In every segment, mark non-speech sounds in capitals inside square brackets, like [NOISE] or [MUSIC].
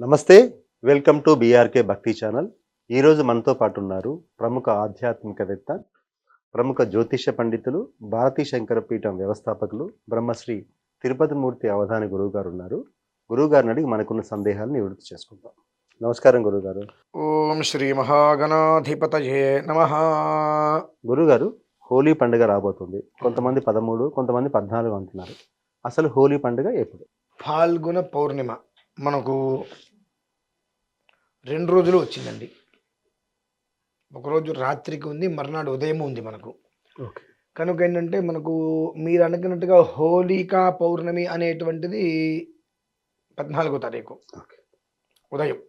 నమస్తే welcome to BRK Bhakti channel. ఈరోజు మనతో పాటు ఉన్నారు ప్రముఖ ఆధ్యాత్మికవేత్త ప్రముఖ జ్యోతిష పండితులు భారతీ శంకర పీఠం వ్యవస్థాపకులు బ్రహ్మశ్రీ తిరుపతి మూర్తి అవధాని గురువు గారు ఉన్నారు. గురువు గారిని అడిగి మనకున్న సందేహాలను నివృత్తి చేసుకుందాం. నమస్కారం గురుగారు ఓం శ్రీ మహాగణాధిపతయే నమ. గురుగారు హోలీ పండుగ రాబోతుంది. కొంతమంది పదమూడు కొంతమంది పద్నాలుగు అంటున్నారు. అసలు హోలీ పండుగ ఎప్పుడు? ఫాల్గుణ పౌర్ణిమ. మనకు రెండు రోజులు వచ్చిందండి. ఒకరోజు రాత్రికి ఉంది మర్నాడు ఉదయం ఉంది మనకు. ఓకే. కనుక ఏంటంటే మనకు మీరు అనుకున్నట్టుగా హోలికా పౌర్ణమి అనేటువంటిది పద్నాలుగో తారీఖు. ఉదయం.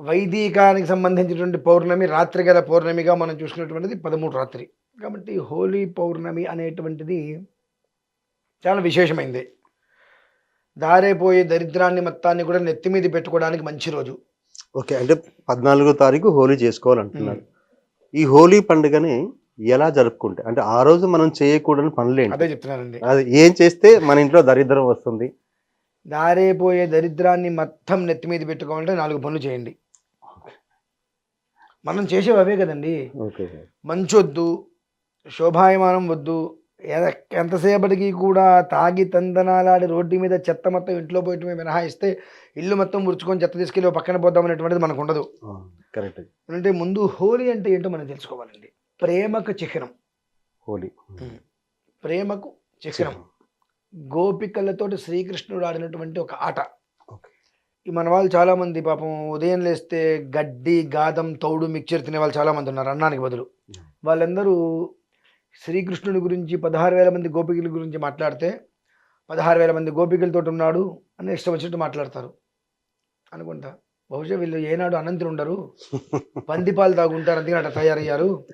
వైదికానికి సంబంధించినటువంటి పౌర్ణమి రాత్రి గల పౌర్ణమిగా మనం చూసుకున్నటువంటిది పదమూడు రాత్రి. కాబట్టి హోలీ పౌర్ణమి అనేటువంటిది చాలా విశేషమైంది. దారైపోయే దరిద్రాన్ని మొత్తాన్ని కూడా నెత్తి మీద పెట్టుకోవడానికి మంచి రోజు. ఓకే అంటే పద్నాలుగో తారీఖు హోలీ చేసుకోవాలంటున్నారు. ఈ హోలీ పండుగని ఎలా జరుపుకుంటే అంటే ఆ రోజు మనం చేయకూడని పనులు ఏంటి? అదే చెప్తున్నానండి. అది ఏం చేస్తే మన ఇంట్లో దరిద్రం వస్తుంది? దారైపోయే దరిద్రాన్ని మొత్తం నెత్తి మీద పెట్టుకోవాలంటే నాలుగు పనులు చేయండి. మనం చేసేవి అవే కదండి. ఓకే. మంచొద్దు శోభాయమానం వద్దు ఎంతసేపటికి కూడా తాగి తందనాలాడి రోడ్డు మీద చెత్త మొత్తం ఇంట్లో పోయటమే మినహాయిస్తే ఇల్లు మొత్తం ముడుచుకొని చెత్త తీసుకెళ్ళి పక్కన పోద్దాం అనేటువంటిది మనకు ఉండదు కరెక్ట్. అంటే ముందు హోలీ అంటే ఏంటో మనం తెలుసుకోవాలండి. ప్రేమకు చిహ్నం. హోలీ. ప్రేమకు చిహ్నం. గోపికలతోటి శ్రీకృష్ణుడు ఆడినటువంటి ఒక ఆట. ఈ మన వాళ్ళు చాలా మంది పాపం ఉదయం లేస్తే గడ్డి గాదం తౌడు మిక్చర్ తినే వాళ్ళు చాలా మంది ఉన్నారు అన్నానికి బదులు. వాళ్ళందరూ శ్రీకృష్ణుడి గురించి పదహారు వేల మంది గోపికల గురించి మాట్లాడితే పదహారు వేల మంది గోపికలతో ఉన్నాడు అని ఇష్టం వచ్చినట్టు మాట్లాడతారు. అనుకుంటా. బహుశా వీళ్ళు ఏనాడు అనంతులు ఉండరు. [LAUGHS] పందిపాలు తాగుంటారు అందుకని అట్లా తయారయ్యారు.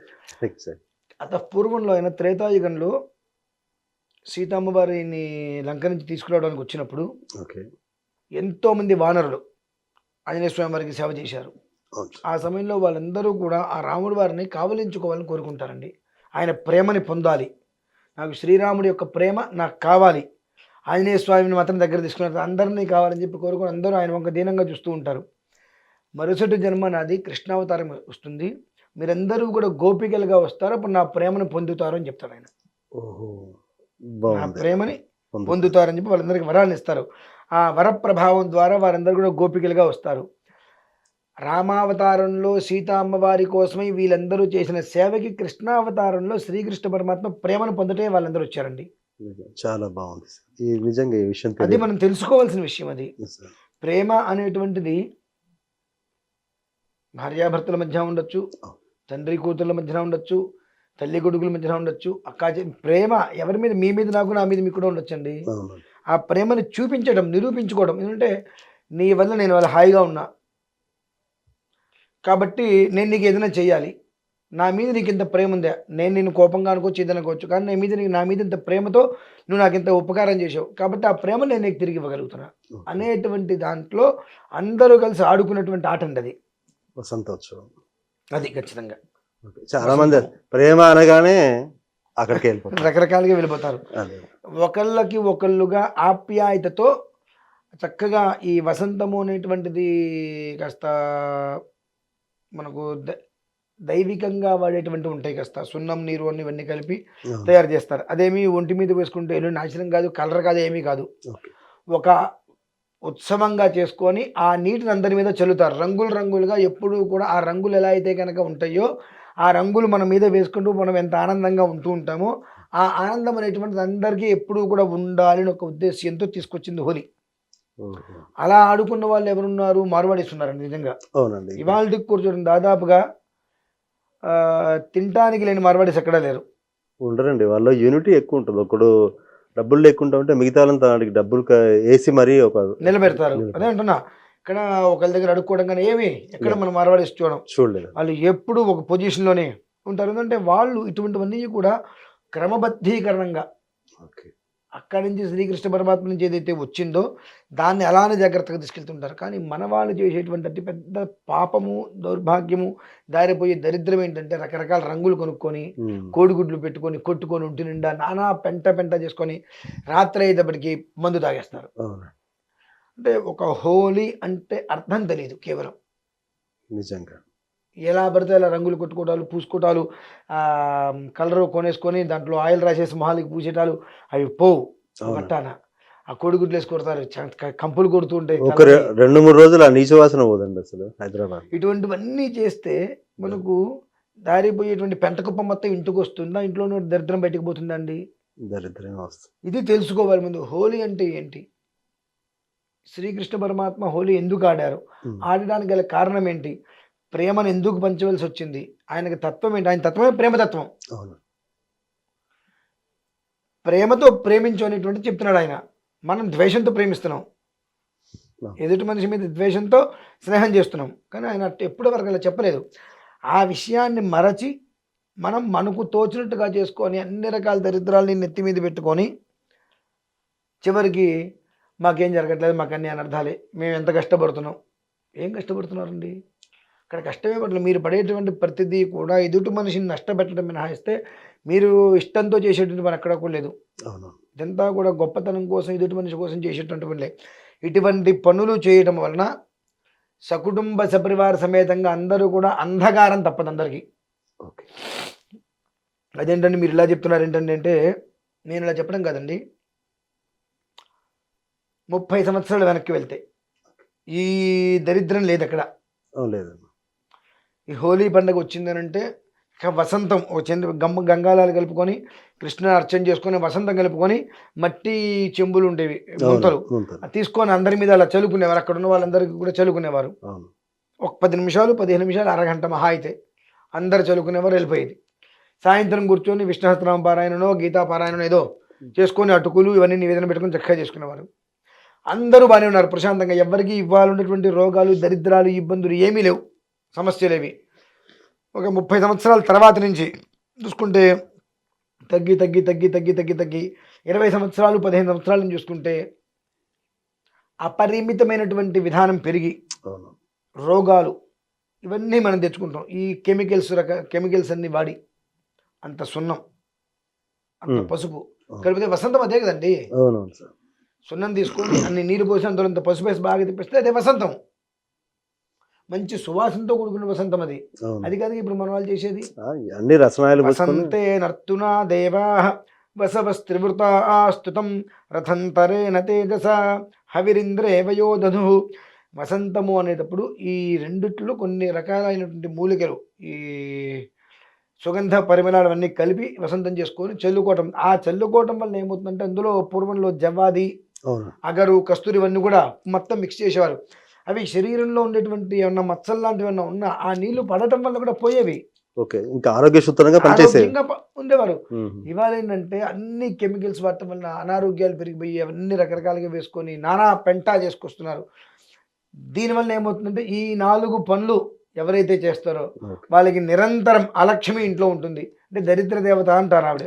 అత పూర్వంలో అయిన త్రేతాయుగంలో సీతమ్మవారిని లంక నుంచి తీసుకురావడానికి వచ్చినప్పుడు ఎంతోమంది వానరులు ఆంజనేయ స్వామి వారికి సేవ చేశారు. ఆ సమయంలో వాళ్ళందరూ కూడా ఆ రాముడి వారిని కావలించుకోవాలని కోరుకుంటారండి. ఆయన ప్రేమని పొందాలి. నాకు శ్రీరాముడి యొక్క ప్రేమ నాకు కావాలి. ఆంజనేయ స్వామిని మాత్రం దగ్గర తీసుకున్నారు అందరినీ కావాలని చెప్పి కోరుకుని అందరూ ఆయన వంక దీనంగా చూస్తూ ఉంటారు. మరుసటి జన్మ నాది కృష్ణావతారం వస్తుంది. మీరందరూ కూడా గోపికలుగా వస్తారు. అప్పుడు నా ప్రేమను పొందుతారు అని చెప్తాడు ఆయన. ఓహో నా ప్రేమని పొందుతారు. పొందుతారని చెప్పి వాళ్ళందరికీ వరాలను ఇస్తారు. ఆ వర ప్రభావం ద్వారా వారందరూ కూడా గోపికలుగా వస్తారు. రామావతారంలో సీతా అమ్మవారి కోసమై వీళ్ళందరూ చేసిన సేవకి కృష్ణావతారంలో శ్రీకృష్ణ పరమాత్మ ప్రేమను పొందటే వాళ్ళందరూ వచ్చారండి. చాలా బాగుంది. ఈ నిజంగా ఈ విషయం అది. మనం తెలుసుకోవాల్సిన విషయం అది. ప్రేమ అనేటువంటిది భార్యాభర్తల మధ్య ఉండొచ్చు తండ్రి కూతుర్ల మధ్యన ఉండొచ్చు తల్లి కొడుకుల మధ్యన ఉండొచ్చు అక్కా ప్రేమ ఎవరి మీద మీ మీద నాకు నా మీద మీకు కూడా ఉండొచ్చండి. ఆ ప్రేమని చూపించడం నిరూపించుకోవడం ఎందుకంటే నీ వల్ల నేను వాళ్ళ హాయిగా ఉన్నా కాబట్టి నేను నీకు ఏదైనా చేయాలి నా మీద నీకు ఇంత ప్రేమ ఉందా నేను నిన్ను కోపంగా అనుకోవచ్చు ఏదైనా అనుకోవచ్చు. కానీ నా మీద నీకు నా మీద ఇంత ప్రేమతో నువ్వు నాకు ఇంత ఉపకారం చేసావు కాబట్టి ఆ ప్రేమ నేను నీకు తిరిగి ఇవ్వగలుగుతున్నా. అనేటువంటి దాంట్లో అందరూ కలిసి ఆడుకున్నటువంటి ఆట అండి అది. వసంతోత్సవం. అది ఖచ్చితంగా. చాలా మంది ప్రేమ అనగానే అక్కడికి వెళ్ళిపోతారు. రకరకాలుగా వెళ్ళిపోతారు. ఒకళ్ళకి ఒకళ్ళుగా ఆప్యాయతతో చక్కగా ఈ వసంతము అనేటువంటిది కాస్త మనకు ద- దైవికంగా వాడేటువంటి ఉంటాయి కాస్త సున్నం నీరు అని ఇవన్నీ కలిపి. తయారు చేస్తారు అదేమి ఒంటి మీద వేసుకుంటే ఎల్లు నాశనం కాదు కలర్ కాదు ఏమీ కాదు. ఒక ఉత్సవంగా చేసుకొని ఆ నీటిని అందరి మీద చల్లుతారు రంగులు రంగులుగా ఎప్పుడూ కూడా ఆ రంగులు ఎలా అయితే కనుక ఉంటాయో ఆ రంగులు మన మీద వేసుకుంటూ మనం ఎంత ఆనందంగా ఉంటూ ఉంటామో ఆ ఆనందం అనేటువంటిది అందరికీ ఎప్పుడూ కూడా ఉండాలి అని ఒక ఉద్దేశంతో తీసుకొచ్చింది హోలీ. అలా ఆడుకున్న వాళ్ళు ఎవరున్నారు? మార్వాడిస్తున్నారండి నిజంగా. అవునండి. ఇవాళ కూర్చోండి దాదాపుగా తినటానికి లేని మార్వాడీస్ ఎక్కడా లేరు. ఉండరండి. వాళ్ళ యూనిటీ ఎక్కువ ఉంటుంది. ఒకడు డబ్బులు లేకుండా ఉంటే మిగతా వాళ్ళంతా వాడికి డబ్బులు వేసి మరీ ఒక నిలబెడతారు. నిలబెడతారు. అదే అంటున్నా. ఇక్కడ ఒకళ్ళ దగ్గర అడుక్కోవడం కానీ ఏమి ఎక్కడ మనం మార్వాడీస్ చూడడం. చూడలేదు. వాళ్ళు ఎప్పుడు ఒక పొజిషన్లోనే ఉంటారు. ఎందుకంటే వాళ్ళు ఇటువంటివన్నీ కూడా క్రమబద్ధీకరణంగా ఓకే. అక్కడి నుంచి శ్రీకృష్ణ పరమాత్మ నుంచి ఏదైతే వచ్చిందో దాన్ని అలానే జాగ్రత్తగా తీసుకెళ్తుంటారు. కానీ మన వాళ్ళు చేసేటువంటి అతి పెద్ద పాపము దౌర్భాగ్యము దారిపోయే దరిద్రం ఏంటంటే రకరకాల రంగులు కొనుక్కొని. కోడిగుడ్లు పెట్టుకొని కొట్టుకొని ఒంటి నిండా నానా పెంట పెంట చేసుకొని రాత్రి అయ్యేటప్పటికి మందు తాగేస్తారు. అంటే ఒక హోలీ అంటే అర్థం తెలియదు కేవలం. నిజంగా. ఎలా పడితే అలా రంగులు కొట్టుకోవటాలు పూసుకోవటాలు కలర్ కొనేసుకొని దాంట్లో ఆయిల్ రాసేసి మొహాలకి పూసేటాలు అవి పోవు. పట్టాన ఆ కోడిగుడ్లు వేసి కొడతారు కంపులు కొడుతూ ఉంటాయి ఒక రెండు మూడు రోజులు ఆ నీచు వాసన పోదండి అసలు హైదరాబాద్. ఇటువంటివన్నీ చేస్తే మనకు దారిపోయేటువంటి పెంటకుప్ప మొత్తం ఇంటికి వస్తుందా? ఇంట్లో దరిద్రం బయటకు పోతుందా అండి దరిద్రంగా వస్తుంది ఇది తెలుసుకోవాలి ముందు. హోలీ అంటే ఏంటి? శ్రీకృష్ణ పరమాత్మ హోలీ ఎందుకు ఆడారు. ఆడడానికి గల కారణం ఏంటి? ప్రేమను ఎందుకు పంచవలసి వచ్చింది? ఆయనకి తత్వం ఏంటి? ఆయన తత్వమే ప్రేమతత్వం. అవును. ప్రేమతో ప్రేమించు అనేటువంటి చెప్తున్నాడు ఆయన. మనం ద్వేషంతో ప్రేమిస్తున్నాం. ఎదుటి మనిషి మీద ద్వేషంతో స్నేహం చేస్తున్నాం. కానీ ఆయన అట్ట ఎప్పటి వరకు అలా చెప్పలేదు. ఆ విషయాన్ని మరచి మనం మనకు తోచినట్టుగా చేసుకొని అన్ని రకాల దరిద్రాలని నెత్తి మీద పెట్టుకొని చివరికి మాకేం జరగట్లేదు మాకు అన్ని అనర్థాలే. మేము ఎంత కష్టపడుతున్నాం? ఏం కష్టపడుతున్నారండి? అక్కడ కష్టమే పడలేదు మీరు పడేటువంటి ప్రతిదీ కూడా ఎదుటి మనిషిని నష్టపెట్టడం మినహాయిస్తే మీరు ఇష్టంతో చేసేటువంటి పని అక్కడ కూడా లేదు. అవును. ఇదంతా కూడా గొప్పతనం కోసం ఎదుటి మనిషి కోసం చేసేటువంటి పనులే. ఇటువంటి పనులు చేయడం వలన సకుటుంబ సపరివార సమేతంగా అందరూ కూడా అంధకారం తప్పదు అందరికీ. ఓకే. అదేంటండి మీరు ఇలా చెప్తున్నారు ఏంటంటే అంటే నేను ఇలా చెప్పడం కాదండి. ముప్పై సంవత్సరాలు వెనక్కి వెళ్తే ఈ దరిద్రం లేదు అక్కడ. లేదమ్మా. ఈ హోలీ పండుగ వచ్చిందనంటే ఇక వసంతం ఒక చంద్ర గమ్మ గంగాలాలు కలుపుకొని కృష్ణ అర్చన చేసుకొని వసంతం కలుపుకొని మట్టి చెంబులు ఉండేవి. అది తీసుకొని అందరి మీద అలా చల్లుకునేవారు. అక్కడ ఉన్న వాళ్ళందరికీ కూడా చల్లుకునేవారు. అవును. ఒక పది నిమిషాలు పదిహేను నిమిషాలు అరగంట మహా అయితే అందరు చల్లుకునేవారు వెళ్ళిపోయేది. సాయంత్రం కూర్చొని విష్ణుహస్త్రామ పారాయణనో గీతా పారాయణనో ఏదో చేసుకొని అటుకులు ఇవన్నీ నివేదన పెట్టుకొని చక్కగా చేసుకునేవారు. అందరూ బాగానే ఉన్నారు. ప్రశాంతంగా ఎవరికి ఇవ్వాలన్నటువంటి రోగాలు దరిద్రాలు ఇబ్బందులు ఏమీ లేవు. సమస్యలు ఏవి ఒక ముప్పై సంవత్సరాల తర్వాత నుంచి చూసుకుంటే తగ్గి తగ్గి తగ్గి తగ్గి తగ్గి తగ్గి ఇరవై సంవత్సరాలు పదిహేను సంవత్సరాల నుంచి చూసుకుంటే అపరిమితమైనటువంటి విధానం పెరిగి రోగాలు ఇవన్నీ మనం తెచ్చుకుంటాం. ఈ కెమికల్స్ రక కెమికల్స్ అన్ని వాడి అంత సున్నం అంత. పసుపు. కలిపితే వసంతం అదే కదండి. సున్నం తీసుకొని అన్ని నీరు పోసి అందులో అంత పసుపు వేసి బాగా తిప్పిస్తే అదే వసంతం. మంచి సువాసనతో కూడుకున్న వసంతం అది. అది కాదు ఇప్పుడు మన వాళ్ళు చేసేది అన్ని రసనాయలు పోసుకొని. వసంతే నర్తునా దేవా వసవస్త్రివృత స్తుతం రథంతరేణ తేజస హవిరింద్రే వయోదధు వసంతము అనేటప్పుడు ఈ రెండిట్లో కొన్ని రకాలైనటువంటి మూలికలు ఈ సుగంధ పరిమళాలు అన్నీ కలిపి వసంతం చేసుకొని చల్లుకోవటం. ఆ చల్లుకోవటం వల్ల ఏమవుతుందంటే అందులో పూర్వంలో అవును. అగరు కస్తూరి ఇవన్నీ కూడా మొత్తం మిక్స్ చేసేవారు. అవి శరీరంలో ఉండేటువంటి ఏమన్నా మచ్చలు లాంటివి ఏమన్నా ఉన్నా ఆ నీళ్ళు పడటం వల్ల కూడా పోయేవి. ఓకే ఇంకా ఆరోగ్య సూత్రంగా ఉండేవారు. ఇవాళ ఏంటంటే అన్ని కెమికల్స్ వాడటం వల్ల అనారోగ్యాలు పెరిగిపోయి అవన్నీ రకరకాలుగా వేసుకొని నానా పెంటా చేసుకొస్తున్నారు. దీనివల్ల ఏమవుతుందంటే ఈ నాలుగు పనులు ఎవరైతే చేస్తారో. వాళ్ళకి నిరంతరం అలక్ష్మి ఇంట్లో ఉంటుంది. అంటే దరిద్ర దేవత అంటారు ఆవిడ.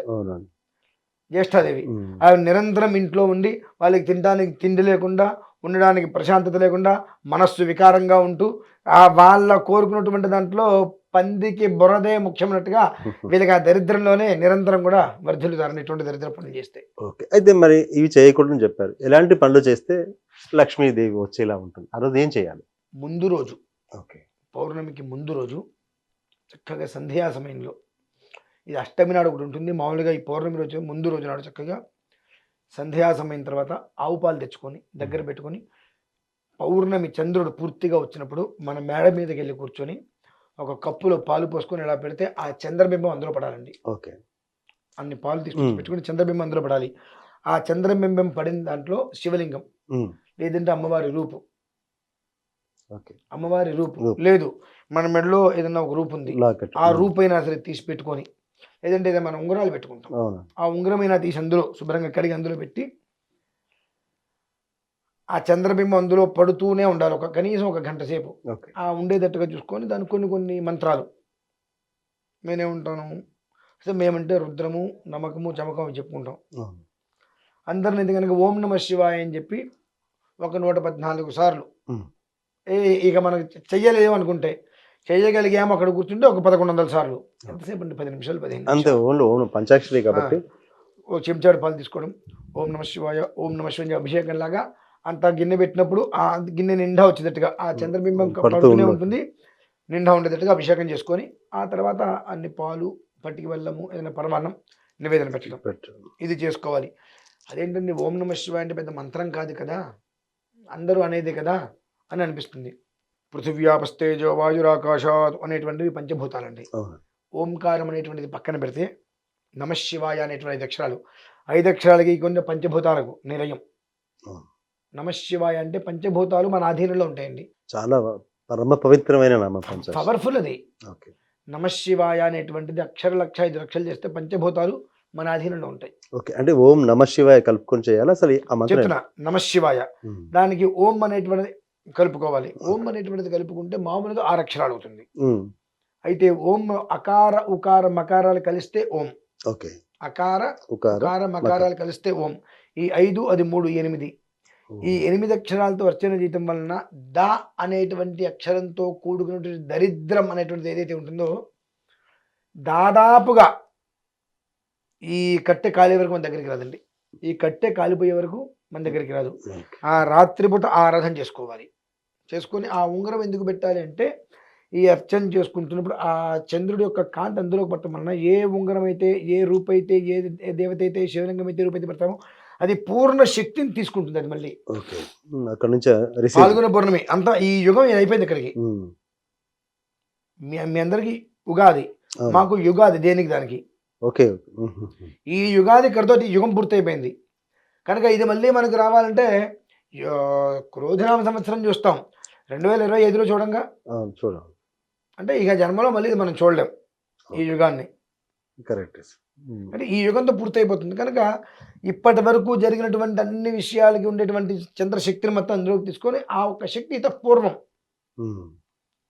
జ్యేష్ఠాదేవి. ఆవిడ నిరంతరం ఇంట్లో ఉండి వాళ్ళకి తినడానికి తిండి లేకుండా ఉండడానికి ప్రశాంతత లేకుండా మనస్సు వికారంగా ఉంటూ ఆ వాళ్ళ కోరుకున్నటువంటి దాంట్లో పందికి బురదే ముఖ్యమైనట్టుగా [LAUGHS] వీళ్ళకి ఆ దరిద్రంలోనే నిరంతరం కూడా వర్ధిల్లుతారని ఇటువంటి దరిద్ర పనులు చేస్తే. ఓకే. అయితే మరి ఇవి చేయకూడదని చెప్పారు. ఎలాంటి పనులు చేస్తే లక్ష్మీదేవి వచ్చేలా ఉంటుంది? ఆ రోజు ఏం చేయాలి? ముందు రోజు. ఓకే. పౌర్ణమికి ముందు రోజు చక్కగా సంధ్యా సమయంలో ఇది అష్టమి నాడు ఒకటి ఉంటుంది. మామూలుగా ఈ పౌర్ణమి రోజు ముందు రోజు నాడు చక్కగా సంధ్యా సమయం తర్వాత ఆవు పాలు తెచ్చుకొని దగ్గర పెట్టుకొని పౌర్ణమి చంద్రుడు పూర్తిగా వచ్చినప్పుడు మన మేడ మీదకి వెళ్ళి కూర్చొని ఒక కప్పులో పాలు పోసుకొని ఇలా పెడితే ఆ చంద్రబింబం అందులో పడాలండి. ఓకే. అన్ని పాలు తీసుకొని మ్మ్. పెట్టుకొని చంద్రబింబం అందులో పడాలి. ఆ చంద్రబింబం పడిన దాంట్లో శివలింగం. లేదంటే అమ్మవారి రూపు. ఓకే. అమ్మవారి రూపు. రూపు. లేదు మన మెడలో ఏదన్నా ఒక రూపు ఉంది. ఆ రూపైనా సరే తీసి పెట్టుకొని లేదంటే ఏదైనా మనం ఉంగరాలు పెట్టుకుంటాం. అవును. ఆ ఉంగరమైనా తీసి అందులో శుభ్రంగా కడిగి అందులో పెట్టి ఆ చంద్రబింబం అందులో పడుతూనే ఉండాలి. ఒక కనీసం ఒక గంట సేపు. ఓకే. ఆ ఉండేటట్టుగా చూసుకొని దానికి కొన్ని కొన్ని మంత్రాలు. నేనేమంటాను అసలు మేమంటే రుద్రము నమ్మకము చమకం అని చెప్పుకుంటాం. అవును. అందరిని ఇది కనుక ఓం నమ శివాయ అని చెప్పి ఒక నూట పద్నాలుగు సార్లు. ఉమ్. ఏ ఇక మనకు చెయ్యలేము అనుకుంటే చెయ్యగలిగాము అక్కడ కూర్చుంటే ఒక పదకొండు వందల సార్లు. ఎంతసేపు అండి? పది నిమిషాలు పదిహేను అంతే ఓన్లీ ఓన్ పంచాక్షరి కాబట్టి. ఓ చెంచాడు పాలు తీసుకోవడం. ఓం నమ శివాయ ఓం నమ శివాయ అభిషేకం లాగా అంత గిన్నె పెట్టినప్పుడు ఆ గిన్నె నిండా వచ్చేటట్టుగా ఆ చంద్రబింబం పడుతూ పడుతూనే. ఉంటుంది. నిండా ఉండేటట్టుగా అభిషేకం చేసుకొని ఆ తర్వాత అన్ని పాలు పట్టికి వెళ్ళము ఏదైనా పరమాన్నం నివేదన పెట్టడం. పెట్టు. ఇది చేసుకోవాలి. అదేంటండి? ఓం నమ శివాయ అంటే పెద్ద మంత్రం కాదు కదా? అందరూ అనేదే కదా? అని అనిపిస్తుంది. పృథివ్యాపస్తేజో వాయురాకాశాత్ అనేటువంటివి పంచభూతాలండి. ఓంకారం అనేటువంటిది పక్కన పెడితే నమశివాయ అనేటువంటి ఐదు అక్షరాలు. ఐదు అక్షరాలకి కొన్ని పంచభూతాలకు నిలయం. నమశివాయ అంటే పంచభూతాలు మన ఆధీనంలో ఉంటాయండి. చాలా పరమ పవిత్రమైన నామం పవర్ఫుల్ అది. నమశివాయ అనేటువంటిది అక్షర లక్ష ఐదు లక్షలు చేస్తే పంచభూతాలు మన ఆధీనంలో ఉంటాయి. ఓకే. అంటే ఓం నమ శివాయ కలుపుకొని చేయాలి? అసలు చెప్తున్నా నమశివాయ దానికి ఓం అనేటువంటిది కలుపుకోవాలి. ఓం అనేటువంటిది కలుపుకుంటే మామూలుగా ఆరు అక్షరాలు అవుతుంది అయితే ఓం అకార ఉకార మకారాలు కలిస్తే ఓం. ఓకే. అకార ఉకార మకారాలు కలిస్తే ఓం. ఈ ఐదు అది మూడు ఎనిమిది. ఈ ఎనిమిది అక్షరాలతో అర్చన చేయటం వలన ద అనేటువంటి అక్షరంతో కూడుకున్నటువంటి దరిద్రం అనేటువంటిది ఏదైతే ఉంటుందో దాదాపుగా ఈ కట్టె కాలే వరకు మన దగ్గరికి రాదండి. ఈ కట్టె కాలిపోయే వరకు మన దగ్గరికి రాదు. ఆ రాత్రిపూట ఆరాధన చేసుకోవాలి. చేసుకొని ఆ ఉంగరం ఎందుకు పెట్టాలి అంటే ఈ అర్చన చేసుకుంటున్నప్పుడు ఆ చంద్రుడి యొక్క కాంతి అందులోకి పట్టడం వలన ఏ ఉంగరం అయితే ఏ రూపైతే ఏ ఏ దేవత అయితే శివలింగం అయితే రూపైతే పెడతామో అది పూర్ణ శక్తిని తీసుకుంటుంది అది మళ్ళీ. ఓకే. అక్కడ నుంచి పాల్గొన పౌర్ణమి. అంతా ఈ యుగం అయిపోయింది ఇక్కడికి. మీ మీ అందరికి ఉగాది. మాకు యుగాది దేనికి దానికి. ఓకే. ఈ యుగాది ఇక్కడితో ఈ యుగం పూర్తయిపోయింది. కనుక ఇది మళ్ళీ మనకు రావాలంటే క్రోధనామ సంవత్సరం చూస్తాం. రెండు వేల ఇరవై ఐదులో చూడంగా. చూడండి. అంటే ఇక జన్మలో మళ్ళీ మనం చూడలేం ఈ యుగాన్ని. కరెక్ట్. అంటే ఈ యుగంతో పూర్తయిపోతుంది. కనుక ఇప్పటి వరకు జరిగినటువంటి అన్ని విషయాలకి ఉండేటువంటి చంద్రశక్తిని మొత్తం అందులోకి తీసుకొని ఆ ఒక్క శక్తి ఇతపూర్వం.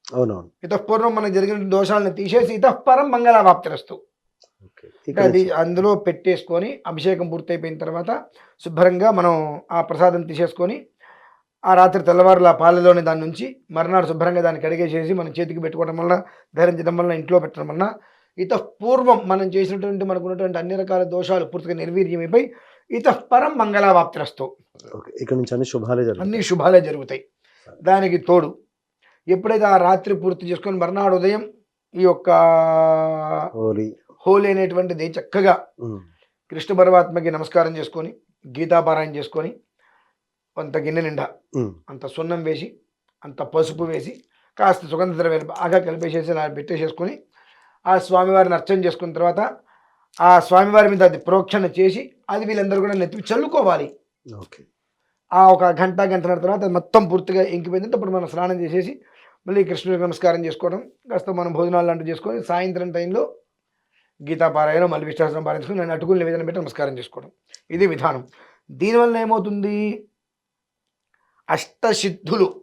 అవునవును. ఇతపూర్వం మనకు జరిగిన దోషాలను తీసేసి ఇతపరం మంగళావాప్తిరస్తు అది అందులో పెట్టేసుకొని అభిషేకం పూర్తయిపోయిన తర్వాత శుభ్రంగా మనం ఆ ప్రసాదం తీసేసుకొని ఆ రాత్రి తెల్లవారులు ఆ పాలలోని దాని నుంచి మర్నాడు శుభ్రంగా దాన్ని కడిగేసేసి మనం చేతికి పెట్టుకోవడం వల్ల ధరించడం వల్ల ఇంట్లో పెట్టడం వల్ల ఇత పూర్వం మనం చేసినటువంటి మనకు ఉన్నటువంటి అన్ని రకాల దోషాలు పూర్తిగా నిర్వీర్యమైపోయి ఇత పరం మంగళావాప్తిరస్తు ఇక్కడ నుంచి అన్ని శుభాలే అన్ని జరుగుతాయి శుభాలే జరుగుతాయి. దానికి తోడు ఎప్పుడైతే ఆ రాత్రి పూర్తి చేసుకొని మర్నాడు ఉదయం ఈ యొక్క హోలీ. హోలీ అనేటువంటిది చక్కగా కృష్ణ పరమాత్మకి నమస్కారం చేసుకొని గీతాపారాయణ చేసుకొని అంత గిన్నె నిండా అంత సున్నం వేసి అంత పసుపు వేసి కాస్త సుగంధ ద్రవ్యాలు బాగా కలిపేసేసి అలా పెట్టేసేసుకొని ఆ స్వామివారిని అర్చన చేసుకున్న తర్వాత ఆ స్వామివారి మీద అది ప్రోక్షణ చేసి అది వీళ్ళందరూ కూడా నెత్తి చల్లుకోవాలి. ఓకే. ఆ ఒక గంట గంటన్నర తర్వాత అది మొత్తం పూర్తిగా ఇంకిపోయిందంటే అప్పుడు మనం స్నానం చేసేసి మళ్ళీ కృష్ణుడికి నమస్కారం చేసుకోవడం కాస్త మనం భోజనాలు లాంటివి చేసుకొని సాయంత్రం టైంలో గీతాపారాయణం మళ్ళీ విశ్వాసం పారాయణం నేను అటుకులు నివేదన పెట్టి నమస్కారం చేసుకోవడం. ఇది విధానం. దీనివల్ల ఏమవుతుంది? అష్టసిద్ధులు.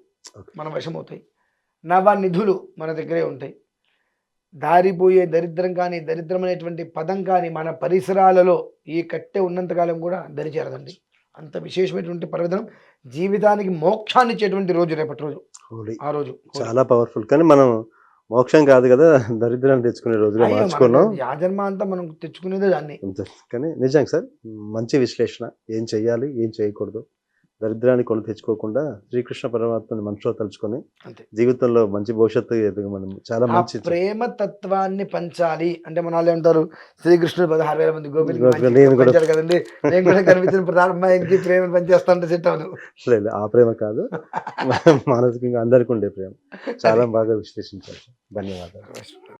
మన వశమవుతాయి. నవనిధులు మన దగ్గరే ఉంటాయి. దారిపోయే దరిద్రం కానీ దరిద్రం అనేటువంటి పదం కానీ మన పరిసరాలలో ఈ కట్టె ఉన్నంతకాలం కూడా దరిచేరదండి. అంత విశేషమైనటువంటి పర్వదినం జీవితానికి మోక్షాన్ని ఇచ్చేటువంటి రోజు రేపటి రోజు. ఆ రోజు చాలా పవర్ఫుల్. కానీ మనం మోక్షం కాదు కదా దరిద్రాన్ని తెచ్చుకునే రోజుగా మార్చుకున్నాం. మనకి ఆ జన్మ అంతా మనం తెచ్చుకునేదే దాన్ని. కానీ నిజంగా సార్ మంచి విశ్లేషణ. ఏం చెయ్యాలి ఏం చేయకూడదు. దరిద్రాన్ని కొని తెచ్చుకోకుండా శ్రీకృష్ణ పరమాత్మని మనసులో తలుచుకొని జీవితంలో మంచి భవిష్యత్తు ఎదగమని చాలా మంచి ప్రేమ తత్వాన్ని పంచాలి. అంటే మన వాళ్ళు ఏమంటారు? శ్రీకృష్ణుడు పదహారు వేల మంది పంచారు కదండి. నేను కూడా కనిపించిన పంచేస్తాంటే సెట్ అవును లేదు ఆ ప్రేమ కాదు. [LAUGHS] మానసికంగా అందరికీ ఉండే ప్రేమ. చాలా బాగా విశ్లేషించారు. ధన్యవాదాలు.